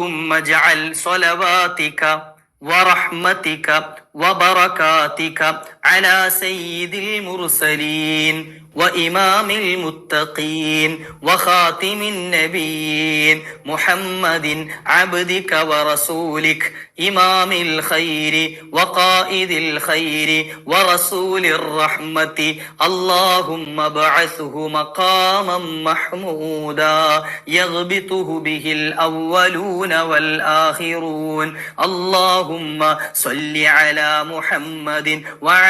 اللهم اجعل صلواتك ورحمتك وبركاتك على سيد المرسلين وإمام المتقين وخاتم النبيين محمد عبدك ورسولك إمام الخير وقائد الخير ورسول الرحمة اللهم ابعثه مقاما محمودا يغبطه به الأولون والآخرون اللهم صل على محمد وعلى